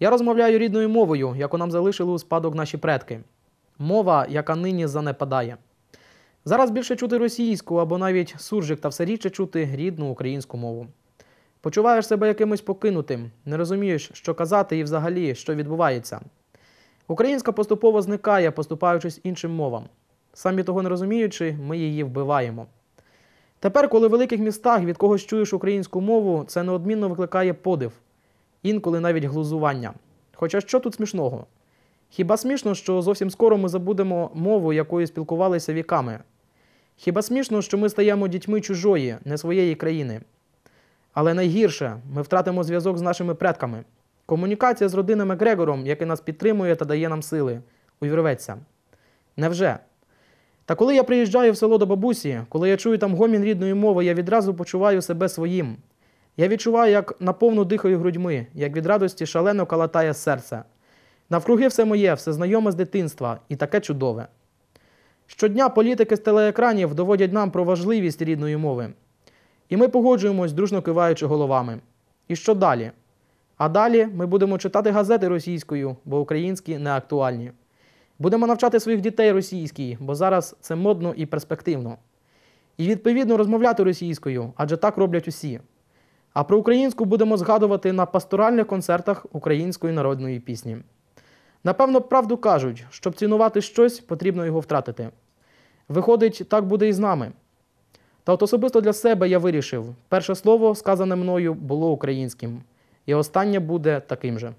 Я розмовляю рідною мовою, яку нам залишили у спадок наші предки. Мова, яка нині занепадає. Зараз більше чути російську або навіть суржик та все рідше чути рідну українську мову. Почуваєш себе якимось покинутим, не розумієш, що казати і взагалі, що відбувається. Українська поступово зникає, поступаючись іншим мовам. Самі того не розуміючи, ми її вбиваємо. Тепер, коли в великих містах від когось чуєш українську мову, це неодмінно викликає подив, інколи навіть глузування. Хоча що тут смішного? Хіба смішно, що зовсім скоро ми забудемо мову, якою спілкувалися віками? Хіба смішно, що ми стаємо дітьми чужої, не своєї країни? Але найгірше, ми втратимо зв'язок з нашими предками. Комунікація з родинами Грегором, який нас підтримує та дає нам сили, увірветься. Невже? Та коли я приїжджаю в село до бабусі, коли я чую там гомін рідної мови, я відразу почуваю себе своїм. Я відчуваю, як наповну дихаю грудьми, як від радості шалено калатає серце. Навкруги все моє, все знайоме з дитинства і таке чудове. Щодня політики з телеекранів доводять нам про важливість рідної мови. І ми погоджуємось, дружно киваючи головами. І що далі? А далі ми будемо читати газети російською, бо українські не актуальні. Будемо навчати своїх дітей російській, бо зараз це модно і перспективно. І відповідно розмовляти російською, адже так роблять усі. А про українську будемо згадувати на пасторальних концертах української народної пісні. Напевно, правду кажуть, щоб цінувати щось, потрібно його втратити. Виходить, так буде і з нами. Та от особисто для себе я вирішив: перше слово, сказане мною, було українським, і останнє буде таким же.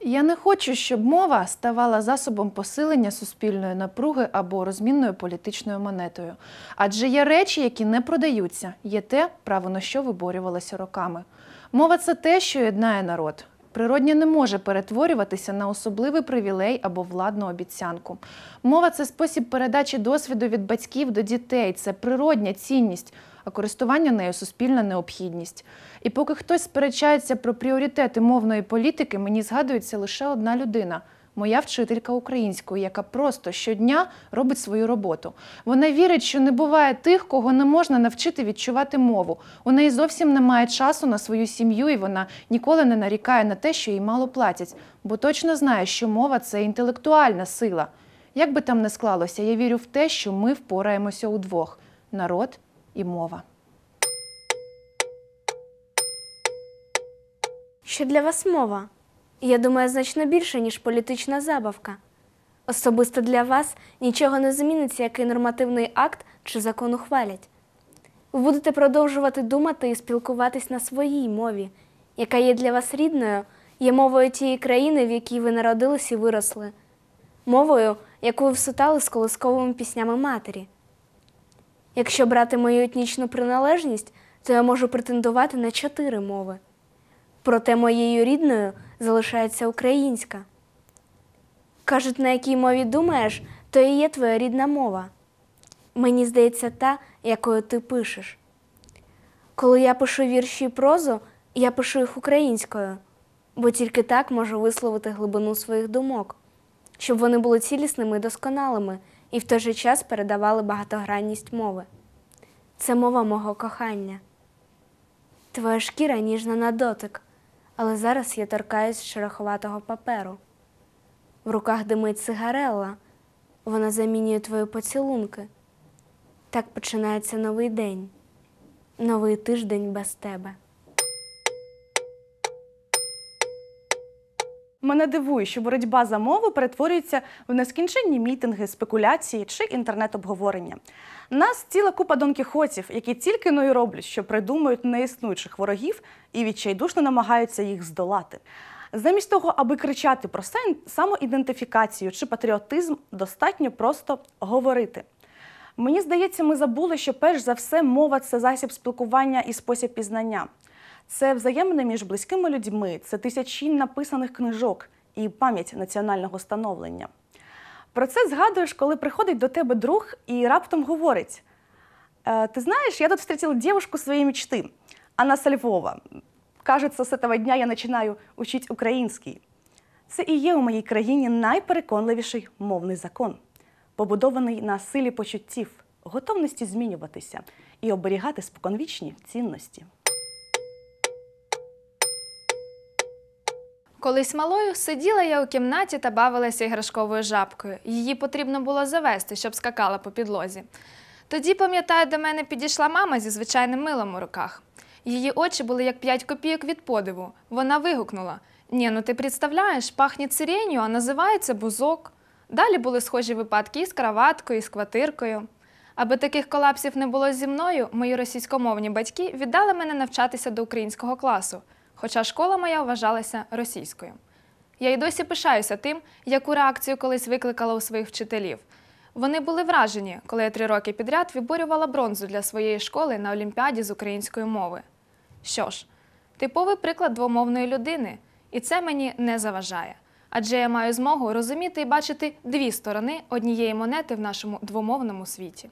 Я не хочу, щоб мова ставала засобом посилення суспільної напруги або розмінною політичною монетою. Адже є речі, які не продаються, є те, право на що виборювалося роками. Мова це те, що єднає народ. Природнє не може перетворюватися на особливий привілей або владну обіцянку. Мова це спосіб передачі досвіду від батьків до дітей, це природня цінність, а користування нею суспільна необхідність. І поки хтось сперечається про пріоритети мовної політики, мені згадується лише одна людина. Моя вчителька української, яка просто щодня робить свою роботу. Вона вірить, що не буває тих, кого не можна навчити відчувати мову. У неї зовсім немає часу на свою сім'ю, і вона ніколи не нарікає на те, що їй мало платять, бо точно знає, що мова це інтелектуальна сила. Як би там не склалося, я вірю в те, що ми впораємося удвох народ і мова. Що для вас мова? Я думаю, значно більше, ніж політична забавка. Особисто для вас нічого не зміниться, який нормативний акт чи закон ухвалять. Ви будете продовжувати думати і спілкуватись на своїй мові, яка є для вас рідною, є мовою тієї країни, в якій ви народились і виросли, мовою, яку ви всутали з колисковими піснями матері. Якщо брати мою етнічну приналежність, то я можу претендувати на чотири мови. Проте моєю рідною залишається українська. Кажуть, на якій мові думаєш, то і є твоя рідна мова. Мені здається, та, якою ти пишеш. Коли я пишу вірші і прозу, я пишу їх українською, бо тільки так можу висловити глибину своїх думок, щоб вони були цілісними і досконалими і в той же час передавали багатогранність мови. Це мова мого кохання. Твоя шкіра ніжна на дотик, але зараз я торкаюсь шероховатого паперу. В руках димить цигарелла, вона замінює твої поцілунки. Так починається новий день, новий тиждень без тебе. Мене дивує, що боротьба за мову перетворюється в нескінченні мітинги, спекуляції чи інтернет-обговорення. Нас ціла купа донкіхотів, які тільки но й роблять, що придумують неіснуючих ворогів і відчайдушно намагаються їх здолати. Замість того, аби кричати про самоідентифікацію чи патріотизм, достатньо просто говорити. Мені здається, ми забули, що перш за все мова це засіб спілкування і спосіб пізнання. Це взаємини між близькими людьми, це тисячі написаних книжок і пам'ять національного становлення. Про це згадуєш, коли приходить до тебе друг і раптом говорить: Э, Ты знаешь, я тут встретила девушку своей мечты. Она со Львова. Кажется, з этого дня я починаю учить український. Це і є у моїй країні найпереконливіший мовний закон, побудований на силі почуттів, готовності змінюватися і оберігати споконвічні цінності. Колись малою сиділа я у кімнаті та бавилася іграшковою жабкою. Її потрібно було завести, щоб скакала по підлозі. Тоді, пам'ятаю, до мене підійшла мама зі звичайним милом у руках. Її очі були як п'ять копійок від подиву. Вона вигукнула: Ні, ну ти представляєш, пахне сиренью, а називається бузок. Далі були схожі випадки і з краваткою, і з квартиркою. Аби таких колапсів не було зі мною, мої російськомовні батьки віддали мене навчатися до українського класу, хоча школа моя вважалася російською. Я й досі пишаюся тим, яку реакцію колись викликала у своїх вчителів. Вони були вражені, коли я три роки підряд виборювала бронзу для своєї школи на Олімпіаді з української мови. Що ж, типовий приклад двомовної людини, і це мені не заважає. Адже я маю змогу розуміти і бачити дві сторони однієї монети в нашому двомовному світі.